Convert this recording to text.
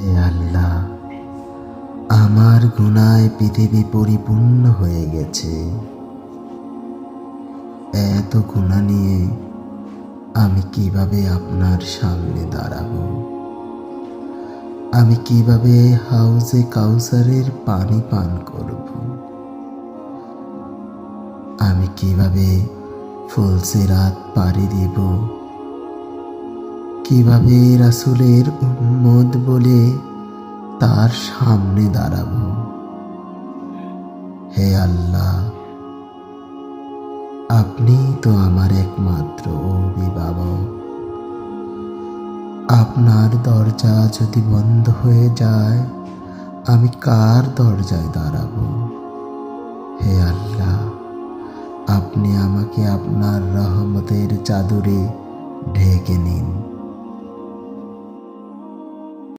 হে আল্লাহ, আমার গুনায় পৃথিবী পরিপূর্ণ হয়ে গেছে। এত গুণা নিয়ে আমি কীভাবে আপনার সামনে দাঁড়াবো? আমি কীভাবে হাউজে কাউসারের পানি পান করব? আমি কীভাবে ফুলসে রাত পাড়ি দিব? কীভাবে রাসুলের উম্মদ বলে তার সামনে দাঁড়াবো? হে আল্লাহ, আপনি তো আমার একমাত্র অভিভাবক। আপনার দরজা যদি বন্ধ হয়ে যায়, আমি কার দরজায় দাঁড়াবো? হে আল্লাহ, আপনি আমাকে আপনার রহমতের চাদরে ঢেকে নিন।